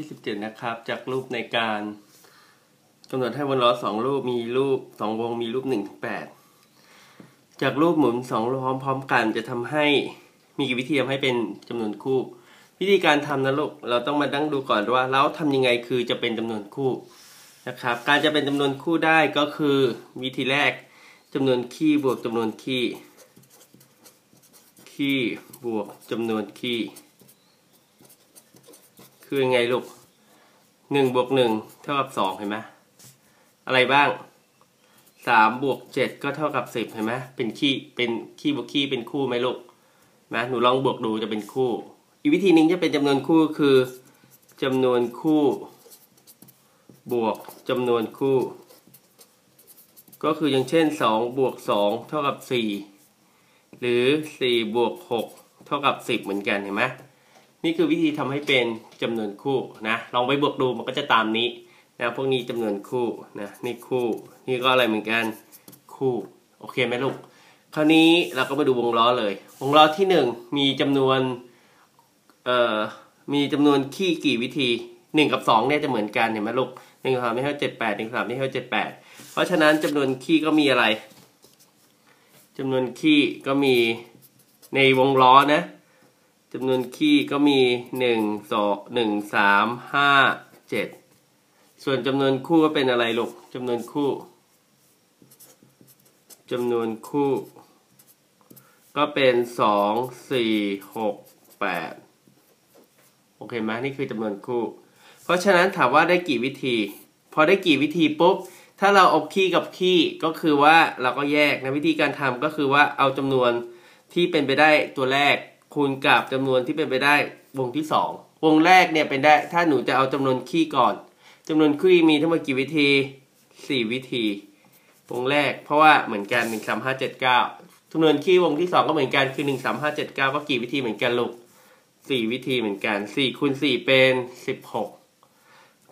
ที่ 17 นะครับ จากรูปในการกำหนดให้วงล้อสองรูปมีรูปสองวงมีรูป1ถึง8จากรูปหมุนสองรูปพร้อมๆกันจะทำให้มีกี่วิธีทำให้เป็นจำนวนคู่ วิธีการทำนะลูกเราต้องมาดั้งดูก่อนว่าแล้วทำยังไงคือจะเป็นจำนวนคู่นะครับ การจะเป็นจำนวนคู่ได้ก็คือวิธีแรกจำนวนคี่บวกจำนวนคี่คี่บวกจำนวนคี่ คือยังไงลูกหนึ่งบวกหนึ่งเท่ากับสองเห็นไหมอะไรบ้างสามบวกเจ็ดก็เท่ากับสิบเห็นไหมเป็นขี้เป็นขี้บวกขี้เป็นคู่ไหมลูกนะหนูลองบวกดูจะเป็นคู่ อีกวิธีหนึ่งจะเป็นจำนวนคู่คือจำนวนคู่ บวกจำนวนคู่ ก็คืออย่างเช่นสองบวกสองเท่ากับสี่หรือสี่บวกหกเท่ากับสิบเหมือนกันเห็นไหม นี่คือวิธีทำให้เป็นจำนวนคู่นะ ลองไปบวกดูมันก็จะตามนี้นะพวกนี้จำนวนคู่นะนี่คู่ นี่ก็อะไรเหมือนกันคู่โอเคไหมลูกคราวนี้เราก็มาดูวงล้อเลย วงล้อที่หนึ่งมีจำนวนเอ่อมีจำนวนขี้กี่วิธีหนึ่งกับสองเนี่ยจะเหมือนกันเห็นไหมลูกหนึ่งสามนี่เท่าเจ็ดแปดหนึ่งสามนี่เท่าเจ็ดแปดเพราะฉะนั้นจำนวนขี้ก็มีอะไรจำนวนขี้ก็มีในวงล้อนะ จำนวนคี่ก็มีหนึ่งสองหนึ่งสามห้าเจ็ดส่วนจำนวนคู่ก็เป็นอะไรลูกจำนวนคู่จำนวนคู่ ก็เป็นสองสี่หกแปดโอเคไหมนี่คือจำนวนคู่ เพราะฉะนั้นถามว่าได้กี่วิธี พอได้กี่วิธีปุ๊บถ้าเราเอาคี่กับคี่ก็คือว่าเราก็แยกนะวิธีการทำก็คือว่าเอาจำนวนที่เป็นไปได้ตัวแรก คูณกับจำนวนที่เป็นไปได้วงที่สองวงแรกเนี่ยเป็นได้ถ้าหนูจะเอาจำนวนคี่ก่อนจำนวนคี่มีทั้งหมดกี่วิธีสี่วิธี วงแรกเพราะว่าเหมือนกันหนึ่งสามห้าเจ็ดเก้าจำนวนคี่วงที่สองก็เหมือนกันคือหนึ่งสามห้าเจ็ดเก้าก็กี่วิธีเหมือนกันลูกสี่วิธีเหมือนกันสี่คูณสี่เป็นสิบหก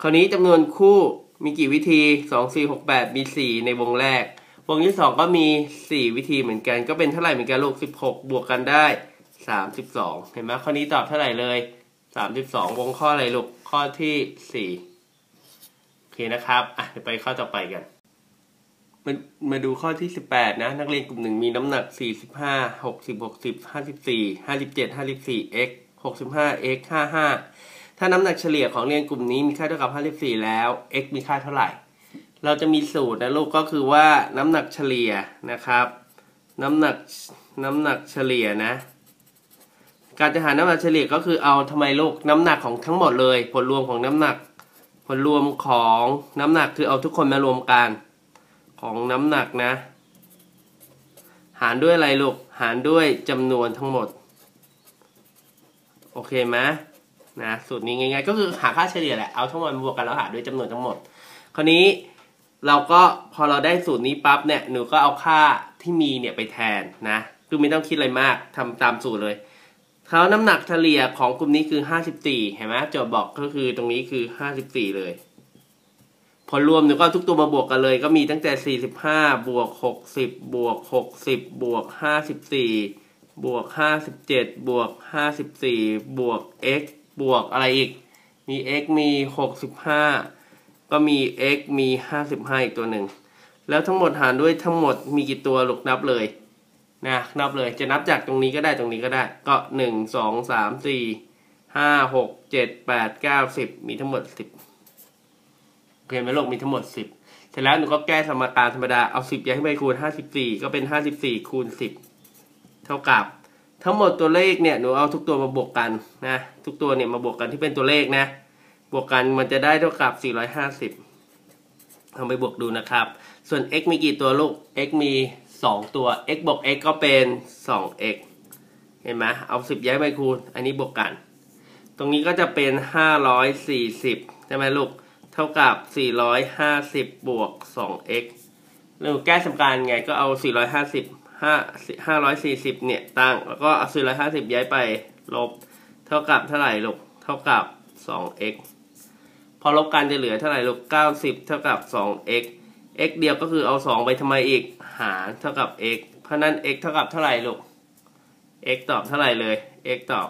คราวนี้จำนวนคู่มีกี่วิธีสองสี่หกแปดมีสี่ในวงแรก วงที่สองก็มีสี่วิธีเหมือนกัน ก็เป็นเท่าไหร่เหมือนกันลูกสิบหกบวกกันได้ สามสิบสองเห็นไหมข้อนี้ตอบเท่าไหร่เลยสามสิบสองวงข้ออะไรลูกข้อที่สี่โอเคนะครับอะเดี๋ยวไปข้อต่อไปกัน มามาดูข้อที่สิบแปดนะ นักเรียนกลุ่มหนึ่งมีน้ำหนักสี่สิบห้าหกสิบหกสิบห้าสิบสี่ห้าสิบเจ็ดห้าสิบสี่ x หกสิบห้า x ห้าห้าถ้าน้ำหนักเฉลี่ยของเรียนกลุ่มนี้มีค่าเท่ากับห้าสิบสี่แล้ว x มีค่าเท่าไหร่ เราจะมีสูตรนะลูกก็คือว่าน้ำหนักเฉลี่ยนะครับ น้ำหนักน้ำหนักเฉลี่ยนะ การจะหาน้ำหนักเฉลี่ยก็คือเอาทำไมลูกน้ำหนักของทั้งหมดเลย ผลรวมของน้ำหนัก ผลรวมของน้ำหนักคือเอาทุกคนมารวมกันของน้ำหนักนะ หารด้วยอะไรลูกหารด้วยจำนวนทั้งหมด โอเคไหมนะสูตรนี้ง่ายๆก็คือหาค่าเฉลี่ยแหละเอาทั้งหมดบวกกันแล้วหารด้วยจำนวนทั้งหมด คราวนี้เราก็พอเราได้สูตรนี้ปั๊บเนี่ยหนูก็เอาค่าที่มีเนี่ยไปแทนนะคือไม่ต้องคิดอะไรมากทำตามสูตรเลย เขาน้ำหนักเฉลี่ยของกลุ่มนี้คือห้าสิบสี่เห็นไหมโจทย์บอกก็คือตรงนี้คือห้าสิบสี่เลยผลรวมเดี๋ยวก็ทุกตัวมาบวกกันเลย ก็มีตั้งแต่สี่สิบห้าบวกหกสิบบวกหกสิบบวกห้าสิบสี่บวกห้าสิบเจ็ดบวกห้าสิบสี่บวก x บวกอะไรอีก มี x มีหกสิบห้าก็มี x มีห้าสิบห้าอีกตัวหนึ่ง แล้วทั้งหมดหารด้วยทั้งหมดมีกี่ตัวลูกนับเลย นะนับเลยจะนับจากตรงนี้ก็ได้ตรงนี้ก็ได้ ก็หนึ่งสองสามสี่ห้าหกเจ็ดแปดเก้าสิบมีทั้งหมดสิบเห็นไหมลูกมีทั้งหมดสิบเสร็จแล้วหนูก็แก้สมการธรรมดาเอาสิบย้ายไปคูณห้าสิบสี่ก็เป็นห้าสิบสี่คูณสิบเท่ากับ ทั้งหมดตัวเลขเนี่ยหนูเอาทุกตัวมาบวกกันนะทุกตัวเนี่ยมาบวกกันที่เป็นตัวเลขนะ บวกกันมันจะได้เท่ากับสี่ร้อยห้าสิบลองไปบวกดูนะครับ ส่วน x มีกี่ตัวลูก x มี 2 ตัว x บวก x ก็เป็น 2x เห็นไหมเอา 10ย้ายไปคูณ อันนี้บวกกัน ตรงนี้ก็จะเป็น 540 ใช่ไหมลูก เท่ากับ 450 บวก 2x เราแก้สมการไงก็เอา 450 5 540 เนี่ยตั้ง แล้วก็เอา 450 ย้ายไปลบ เท่ากับเท่าไหร่ลูก เท่ากับ 2x พอลบกันจะเหลือเท่าไหร่ลูก 90 เท่ากับ 2x x เดียวก็คือเอา 2 ไปทำไมอีก หารเท่ากับ x เพราะนั้น x เท่ากับเท่าไหร่ลูก x ตอบเท่าไหร่เลย x ตอบ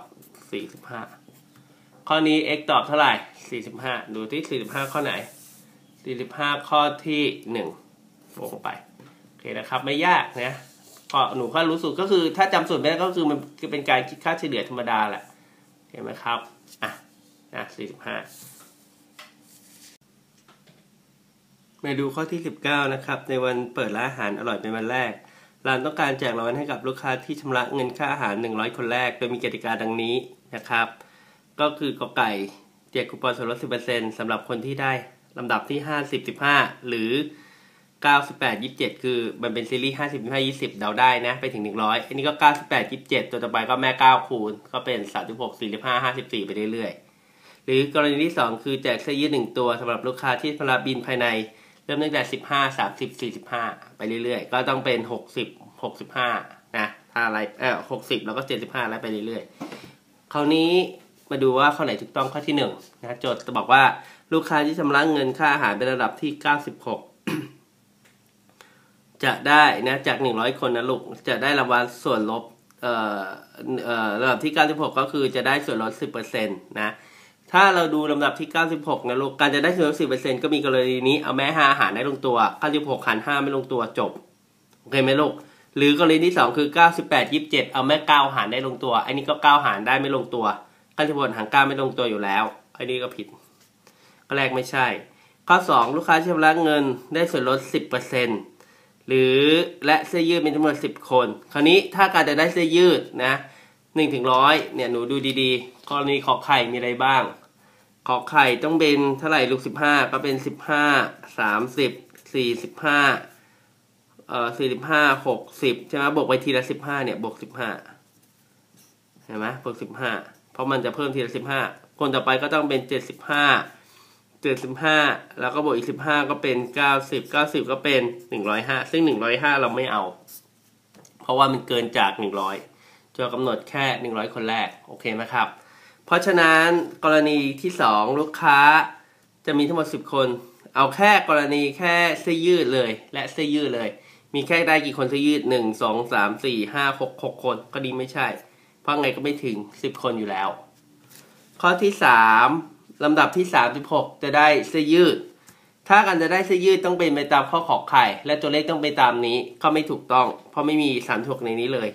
45 ข้อนี้ x ตอบเท่าไหร่ 45 ดูที่ 45 ข้อไหน 45 ข้อที่1ลงไป โอเคนะครับ ไม่ยากนะก็หนูก็รู้สูตรก็คือถ้าจำสูตรไม่ได้ก็คือมันเป็นการคิดค่าเฉลี่ยธรรมดาแหละ เห็นไหมครับ อะ นะ 45 มาดูข้อที่ 19 นะครับ ในวันเปิดร้านอาหารอร่อยเป็นวันแรก ร้านต้องการแจกรางวัลให้กับลูกค้าที่ชำระเงินค่าอาหาร 100 คนแรก โดยมีกติกาดังนี้นะครับ ก็คือกอไก่แจกคูปองส่วนลด 10%สำหรับคนที่ได้ลำดับที่ 50 15 หรือ 98 27 คือมันเป็นซีรีส์50 15 20 เดาได้นะ ไปถึง 100 อันนี้ก็ 98 27 ตัวต่อไปก็แม่ 9 คูณ ก็เป็น 36 45 54 ไปเรื่อยๆ หรือกรณีที่ 2 คือแจกเสื้อยืด1ตัวสำหรับลูกค้าที่ชำระบินภายใน ริ่มตั้งแต่สิบห้าสามสิบสี่สิบห้าไปเรื่อยๆ ก็ต้องเป็นหกสิบหกสิบห้านะถ้าอะไรเออหกสิบแล้วก็เจ็ดสิบห้าแล้วไปเรื่อยๆ คราวนี้มาดูว่าข้อไหนถูกต้องข้อที่หนึ่งนะโจทย์จะบอกว่าลูกค้าที่ชำระเงินค่าอาหารเป็นระดับที่เก้าสิบหกจะได้นะจากหนึ่งร้อยคนนะลูกจะได้รางวัลส่วนลบเอ่อเอ่อระดับที่เก้าสิบหกก็คือจะได้ส่วนลดสิบเปอร์เซ็นต์นะ ถ้าเราดูลำดับที่ 96 นะลูก การจะได้ส่วนลด10%ก็มีกรณีนี้ เอาแม่5อาหารได้ลงตัว 96หาร5ไม่ลงตัวจบ โอเคไหมลูก หรือกรณีที่ 2 คือ 98 27 เอาแม่9หารได้ลงตัว อันนี้ก็ 9 หารได้ไม่ลงตัว96หาร9ไม่ลงตัวอยู่แล้ว อันนี้ก็ผิด ก็แรกไม่ใช่ ข้อ 2 ลูกค้าชำระเงินได้ส่วนลด 10%หรือและเสื้อยืดเป็นจำนวน10 คน คราวนี้ถ้าการจะได้เสื้อยืดนะ1ถึงร้อยเนี่ย หนูดูดีๆ กรณีขอไข่มีอะไรบ้าง ขอไข่ต้องเป็นเท่าไหร่ลูกสิบห้าก็เป็นสิบห้าสามสิบสี่สิบห้าเอ่อสี่สิบห้าหกสิบใช่ไหมบวกไปทีละสิบห้าเนี่ยบวกสิบห้าเห็นไหมบวกสิบห้าเพราะมันจะเพิ่มทีละสิบห้าคนต่อไปก็ต้องเป็นเจ็ดสิบห้าเจ็ดสิบห้าแล้วก็บวกอีกสิบห้าก็เป็นเก้าสิบเก้าสิบก็เป็นหนึ่งร้อยห้าซึ่งหนึ่งร้อยห้าเราไม่เอา เพราะว่ามันเกินจากหนึ่งร้อยจะกำหนดแค่หนึ่งร้อยคนแรก โอเคไหมครับ เพราะฉะนั้นกรณีที่สองลูกค้าจะมีทั้งหมดสิบคน เอาแค่กรณีแค่เสื้อยืดเลย และเสื้อยืดเลย มีแค่ได้กี่คนเสื้อยืดหนึ่งสองสามสี่ห้าหกหกคนก็ดีไม่ใช่ เพราะไงก็ไม่ถึงสิบคนอยู่แล้ว ข้อที่สามลำดับที่สามสิบหกจะได้เสื้อยืด ถ้าการจะได้เสื้อยืดต้องเป็นไปตามข้อขอไข่ และตัวเลขต้องไปตามนี้ก็ไม่ถูกต้อง เพราะไม่มีสามถกในนี้เลย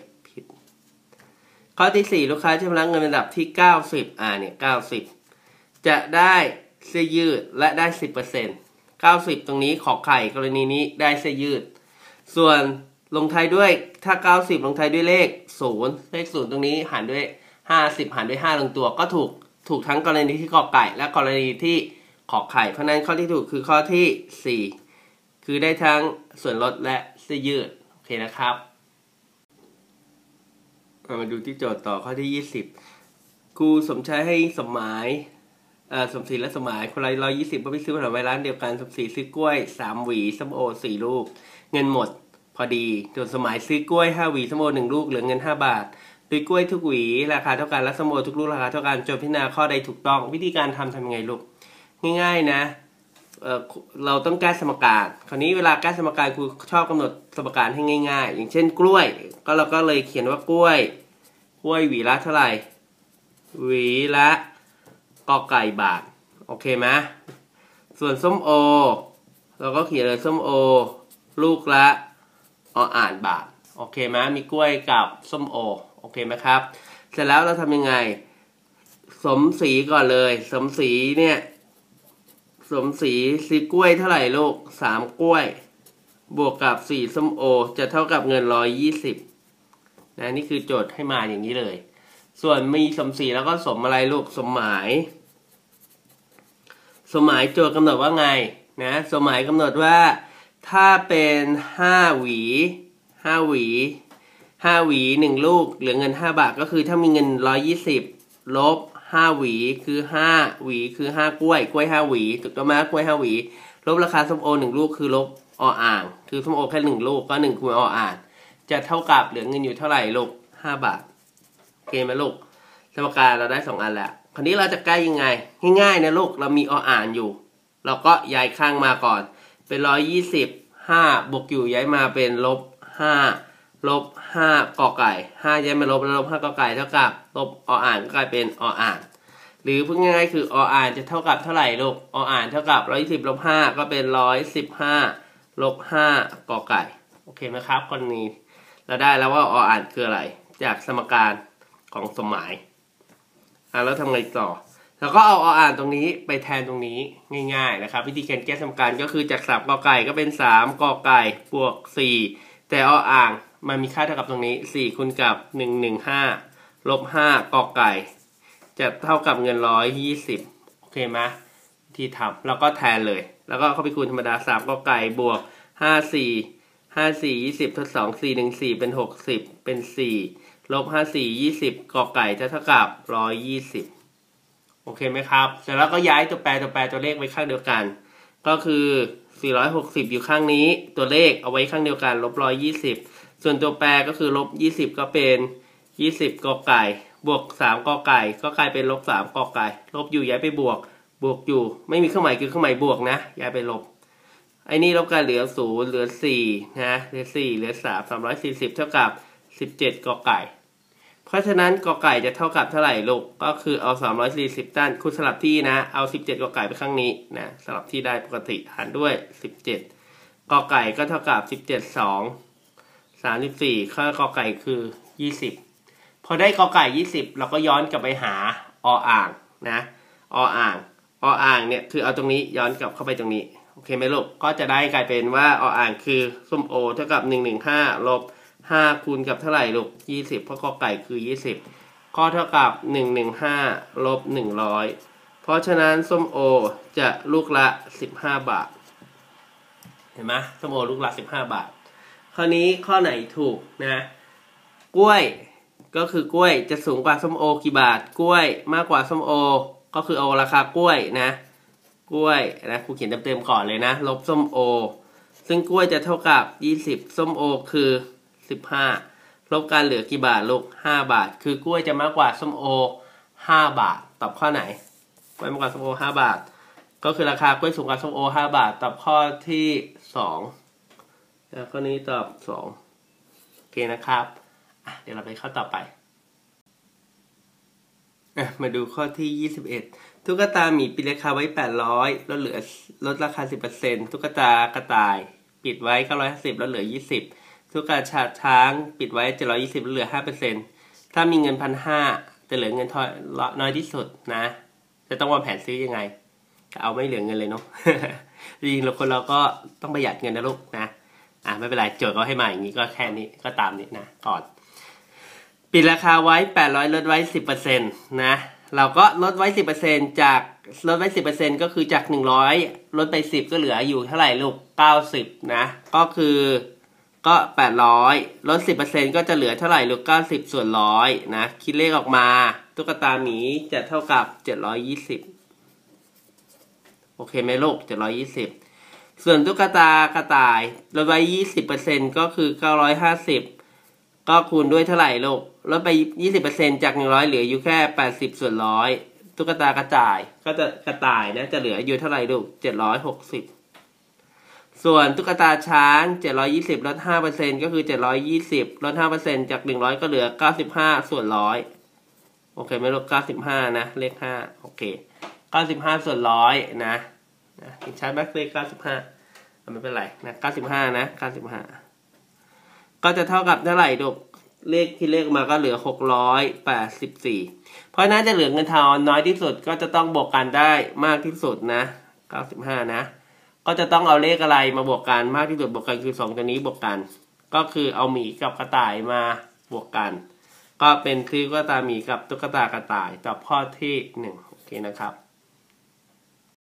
ข้อที่สี่ลูกค้าชำระเงินระดับที่เก้าสิบอ่าเนี่ยเก้าสิบจะได้เสื้อยืดและได้สิบเปอร์เซ็นต์เก้าสิบตรงนี้ขอไข่กรณีนี้ได้เสื้อยืด ส่วนลงท้ายด้วยถ้าเก้าสิบลงท้ายด้วยเลขศูนย์เลขศูนย์ตรงนี้หารด้วยห้าสิบหารด้วยห้าลงตัวก็ถูกถูกทั้งกรณีที่ขอไก่และกรณีที่ขอไข่ เพราะนั้นข้อที่ถูกคือข้อที่สี่คือได้ทั้งส่วนลดและเสื้อยืด โอเคนะครับ มาดูที่โจทย์ต่อข้อที่ยี่สิบครูสมชายให้สมหมายสมศรีและสมหมายคนละร้อยยี่สิบไปซื้อผลไม้ร้านเดียวกันสมศรีซื้อกล้วยสามหวีส้มโอสี่ลูก เงินหมด พอดีส่วนสมัยซื้อกล้วยห้าหวีส้มโอหนึ่งลูกเหลือเงินห้าบาทโดยกล้วยทุกหวีราคาเท่ากันและส้มโอทุกลูกราคาเท่ากันโจทย์พิจารณาข้อใดถูกต้อง วิธีการทำทำยังไงลูก ง่าย ๆ นะ เราต้องแก้สมการคราวนี้เวลาแก้สมการครูชอบกำหนดสมการให้ง่ายๆ อย่างเช่น กล้วย ก็เราก็เลยเขียนว่ากล้วย กล้วยหวีละเท่าไหร่ หวีละกอไก่บาท โอเคไหมส่วนส้มโอ เราก็เขียนเลยส้มโอ ลูกละออ่านบาท โอเคไหมมีกล้วยกับส้มโอ โอเคไหมครับ เสร็จแล้วเราทำยังไง สมสีก่อนเลย สมสีเนี่ย สมสีสีกล้วยเท่าไหร่ลูกสามกล้วย บวกกับสี่ส้มโอ จะเท่ากับเงินร้อยยี่สิบนะนี่คือโจทย์ให้มาอย่างนี้เลย ส่วนมีสมสีแล้วก็สมอะไรลูกสมหมาย สมหมายโจทย์กำหนดว่าไงนะ สมหมายกำหนดว่าถ้าเป็นห้าหวีห้าหวีห้าหวีหนึ่งลูกเหลือเงินห้าบาทก็คือถ้ามีเงินร้อยี่สิบลบ ห้าหวีคือห้าหวีคือห้ากล้วยกล้วยห้าหวีถูกต้องไหมกล้วยห้าหวี ลบราคาส้มโอหนึ่งลูกคือลบออ่าง คือส้มโอแค่หนึ่งลูกก็หนึ่งคูณออ่าง จะเท่ากับเหลือเงินอยู่เท่าไหร่ลูกห้าบาทโอเคไหมลูกสมการเราได้สองอันแล้วคราวนี้เราจะใกล้ยังไง ง่ายๆนะลูกเรามีออ่านอยู่ เราก็ย้ายข้างมาก่อน เป็นร้อยยี่สิบห้าบวกอยู่ย้ายมาเป็นลบห้า ลบห้ากอไก่ห้าย้ายมาลบแล้วลบห้ากอไก่เท่ากับลบออ่านก็กลายเป็นออ่าน หรือพูดง่ายๆคือออ่านจะเท่ากับเท่าไหร่ลูกออ่านเท่ากับร้อยสิบลบห้าก็เป็นร้อยสิบห้าลบห้ากอไก่โอเคไหมครับกรณีเราได้แล้วว่าออ่านคืออะไร จากสมการของสมหมายอะแล้วทำไงต่อแล้วก็เอาออ่านตรงนี้ไปแทนตรงนี้ง่าย ๆ นะครับ วิธีการแก้สมการก็คือจากสามกอไก่ก็เป็นสามกอไก่บวกสี่แต่ออ่าง มันมีค่าเท่ากับตรงนี้สี่คูณกับหนึ่งหนึ่งห้าลบห้ากอไก่ จะเท่ากับเงินร้อยยี่สิบโอเคไหมที่ทำแล้วก็แทนเลย แล้วก็เข้าไปคูณธรรมดาสามกอไก่บวกห้าสี่ห้าสี่ยี่สิบทดสองสี่หนึ่งสี่เป็นหกสิบเป็นสี่ลบห้าสี่ยี่สิบกอไก่จะเท่ากับร้อยยี่สิบโอเคไหมครับ เสร็จแล้วก็ย้ายตัวแปรตัวแปรตัวเลขไว้ข้างเดียวกัน ก็คือ 460 อยู่ข้างนี้ ตัวเลขเอาไว้ข้างเดียวกัน ลบ120 ส่วนตัวแปรก็คือลบ20ก็เป็น20กอไก่ บวก3กอไก่ ก็กลายเป็นลบ3กอไก่ ลบอยู่ย้ายไปบวก บวกอยู่ ไม่มีเครื่องหมายคือเครื่องหมายบวกนะ ย้ายไปลบ ไอ้นี่ลบกันเหลือ0เหลือ4นะเหลือ4เหลือ3 340เท่ากับ17กอไก่ เพราะฉะนั้นกอไก่จะเท่ากับเท่าไหร่ลูก ก็คือเอา340ด้านคุณสลับที่นะ เอา17กอไก่ไปข้างนี้นะ สลับที่ได้ปกติหารด้วย17กอไก่ก็เท่ากับ17 2 34ข้อามสิบสี่ข้อกอไก่คือ20พอได้กอไก่20เราก็ย้อนกลับไปหาออ่างนะออ่างออ่างเนี่ยคือเอาตรงนี้ย้อนกลับเข้าไปตรงนี้โอเคไหมลูกก็จะได้กลายเป็นว่าออ่างคือส้มโอเท่ากับ115ลบห้าคูณกับเท่าไหร่ลูกยี่สิบเพราะกอไก่คือยี่สิบก็เท่ากับหนึ่งหนึ่งห้าลบหนึ่งร้อยเพราะฉะนั้นส้มโอจะลูกละสิบห้าบาท เห็นไหมส้มโอลูกละสิบห้าบาท ข้อนี้ข้อไหนถูกนะกล้วยก็คือกล้วยจะสูงกว่าส้มโอกี่บาท กล้วยมากกว่าส้มโอ ก็คือเอาราคากล้วยนะ กล้วยนะครูเขียนเต็มๆก่อนเลยนะ ลบส้มโอ ซึ่งกล้วยจะเท่ากับยี่สิบส้มโอคือสิบห้าลบการเหลือกี่บาทลูกห้าบาท คือกล้วยจะมากกว่าส้มโอห้าบาท ตอบข้อไหน กล้วยมากกว่าส้มโอห้าบาท ก็คือราคากล้วยสูงกว่าส้มโอห้าบาท ตอบข้อที่ สองข้อนี้ตอบสองโอเคนะครับเดี๋ยวเราไปข้อต่อไปมาดูข้อที่ 21 ตุ๊กตาหมีปิดราคาไว้ 800 ลดเหลือลดราคา 10%ตุ๊กตากระต่าย ปิดไว้ 950 ลดเหลือ 20ทุกกาชาช้าง ปิดไว้ 720เหลือ 5%ถ้ามีเงินพันห้าจะเหลือเงินทอยน้อยที่สุดนะ จะต้องวางแผนซื้อยังไง เอาไม่เหลือเงินเลยเนาะ จริงๆเราคนเราก็ต้องประหยัดเงินนะลูกนะ อะไม่เป็นไรโจทย์ก็ให้มาอย่างนี้ก็แค่นี้ก็ตามนี้นะก่อน ปิดราคาไว้ 800 ลดไว้ 10%นะเราก็ลดไว้ 10%จากลดไว้ 10%ก็คือจาก 100 ลดไป 10 ก็เหลืออยู่เท่าไหร่ลูก 90 นะ ก็คือก็แปดร้อยลดสิบเปอร์เซ็นก็จะเหลือเท่าไหร่ลูกเก้าสิบส่วนร้อยนะ คิดเลขออกมาตุ๊กตาหมีจะเท่ากับเจ็ดร้อยยี่สิบโอเคไหมลูกเจ็ดร้อยี่ ส่วนตุ๊กตากระต่ายลดไว้ยี่สิบเปอร์เซ็นก็คือเก้าร้อยห้าสิบก็คูณด้วยเท่าไหร่ลูกลดไปยี่สิบเปอร์เซ็นจากหนึ่งร้อยเหลืออยู่แค่แปดสิบส่วนร้อยตุ๊กตากระต่ายก็จะกระต่ายนะจะเหลืออยู่เท่าไหร่ลูกเจ็ดร้อยหกสิบส่วนตุ๊กตาช้าง720ลด5%ก็คือ720ลด5%จาก100ก็เหลือ95ส่วนร้อยโอเคไม่ลด95นะเลข5โอเค95ส่วนร้อยนะ นะเห็นชัดไหมเลข95ไม่เป็นไรนะ95นะ95ก็จะเท่ากับเท่าไหร่ดูเลขที่เลขมาก็เหลือ684เพราะน่าจะเหลือเงินทอนน้อยที่สุดก็จะต้องบวกกันได้มากที่สุดนะ95นะ ก็จะต้องเอาเลขอะไรมาบวกกันมากที่สุดบวกกันคือสองตัวนี้บวกกัน ก็คือเอาหมีกับกระต่ายมาบวกกัน ก็เป็นคือตุ๊กตาหมีกับตุ๊กตากระต่ายตอบข้อที่หนึ่งโอเคนะครับ